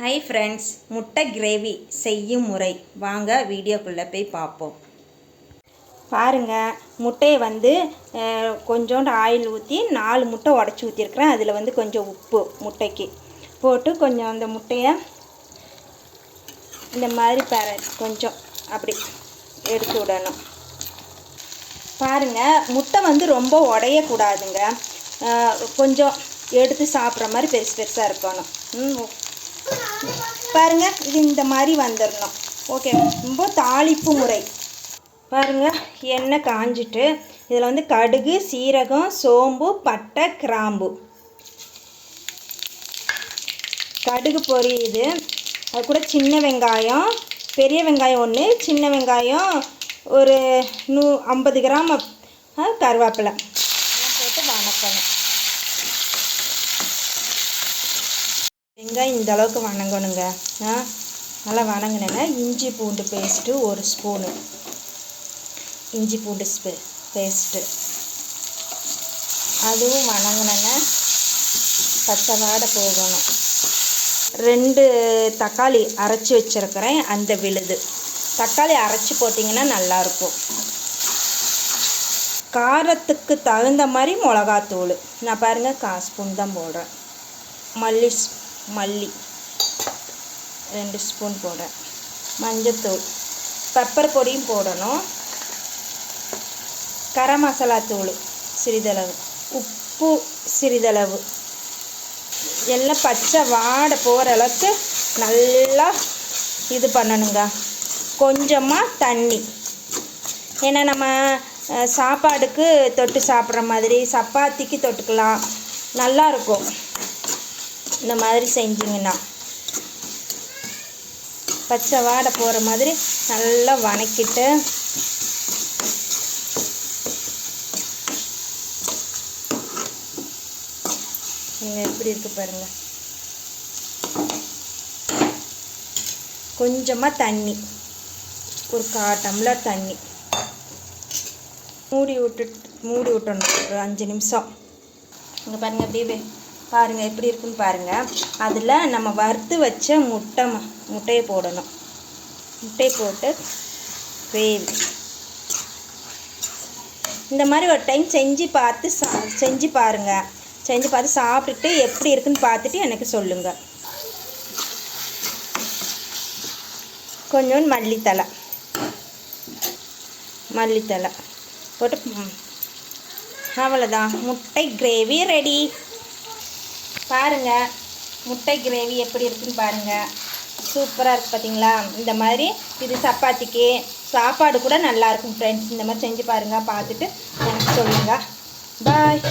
Hi friends முட்டை gravy செய்யும் முறை. வாங்க வீடியோக்குள்ளே போய் பார்ப்போம். பாருங்கள் முட்டையை வந்து கொஞ்சோண்டு ஆயில் ஊற்றி நாலு முட்டை உடச்சி ஊற்றிருக்கிறேன் அதில் வந்து கொஞ்சம் உப்பு முட்டைக்கு. போட்டு கொஞ்சம் அந்த முட்டையை இந்த மாதிரி பர கொஞ்சம் அப்படி எடுத்து விடணும். பாருங்க முட்டை வந்து ரொம்ப உடையக்கூடாதுங்க. கொஞ்சம் எடுத்து சாப்பிட்ற மாதிரி பெருசு பெருசாக இருக்கணும். பாருங்கள் இது இந்த மாதிரி வந்துடணும் ஓகே ரொம்ப தாளிப்பு முறை. பாருங்க எண்ணெய் காஞ்சிட்டு இதில் வந்து கடுகு சீரகம் சோம்பு பட்டை கிராம்பு. கடுகு பொரியுது. அது கூட சின்ன வெங்காயம் பெரிய வெங்காயம் ஒன்று சின்ன வெங்காயம் ஒரு நூ ஐம்பது கிராம் கருவேப்பிலை. போட்டு வணக்கணும். வெங்காயம் இந்த அளவுக்கு வணங்கணுங்க. ஆ நல்லா வணங்கினேன்னா இஞ்சி பூண்டு பேஸ்ட்டு ஒரு ஸ்பூனு. இஞ்சி பூண்டு ஸ்பே பேஸ்ட்டு. அதுவும் வணங்கினேன்னா பச்சை வாடை போகணும். ரெண்டு தக்காளி அரைச்சி வச்சுருக்கிறேன் அந்த விழுது. தக்காளி அரைச்சி போட்டிங்கன்னா நல்லாயிருக்கும். காரத்துக்கு தகுந்த மாதிரி மிளகாத்தூள். நான் பாருங்கள் கால் ஸ்பூன் தான் போடுறேன். மல்லி மல்லி. ரெண்டு ஸ்பூன் போடுறேன். மஞ்சத்தூள். பெப்பர் பொடியும் போடணும். கரம் மசாலா தூள் சிறிதளவு. உப்பு சிறிதளவு. எல்லாம் பச்சை வாடை போகிற அளவுக்கு நல்லா இது பண்ணணுங்க. கொஞ்சமாக தண்ணி. ஏன்னா நம்ம சாப்பாடுக்கு தொட்டு சாப்பிட்ற மாதிரி சப்பாத்திக்கு தொட்டுக்கலாம். நல்லாயிருக்கும் இந்த மாதிரி செஞ்சிங்கன்னா பச்சை வாடை போகிற மாதிரி நல்லா வணக்கிட்டு நீங்கள் எப்படி இருக்கு பாருங்கள் கொஞ்சமாக தண்ணி ஒரு கா டம்ளர் தண்ணி. மூடி விட்டு மூடி விட்டணும் ஒரு அஞ்சு நிமிஷம். இங்கே பாருங்கள் அப்படியே பாருங்கள் எப்படி இருக்குன்னு பாருங்கள் அதில் நம்ம வறுத்து வச்ச முட்டை முட்டையை போடணும். முட்டையை போட்டு கிரேவி இந்த மாதிரி ஒரு டைம் செஞ்சு பார்த்து சா செஞ்சு பாருங்கள் செஞ்சு பார்த்து சாப்பிட்டுட்டு எப்படி இருக்குன்னு பார்த்துட்டு எனக்கு சொல்லுங்கள் கொஞ்சோண்டு மல்லித்தலை மல்லித்தலை போட்டு அவ்வளோதான் முட்டை கிரேவி ரெடி பாருங்கள் முட்டை கிரேவி எப்படி இருக்குன்னு பாருங்கள் சூப்பராக இருக்குது பார்த்தீங்களா இந்த மாதிரி இது சப்பாத்திக்கு சாப்பாடு கூட நல்லாயிருக்கும் ஃப்ரெண்ட்ஸ் இந்த மாதிரி செஞ்சு பாருங்கள் பார்த்துட்டு எனக்கு சொல்லுங்கள் பாய்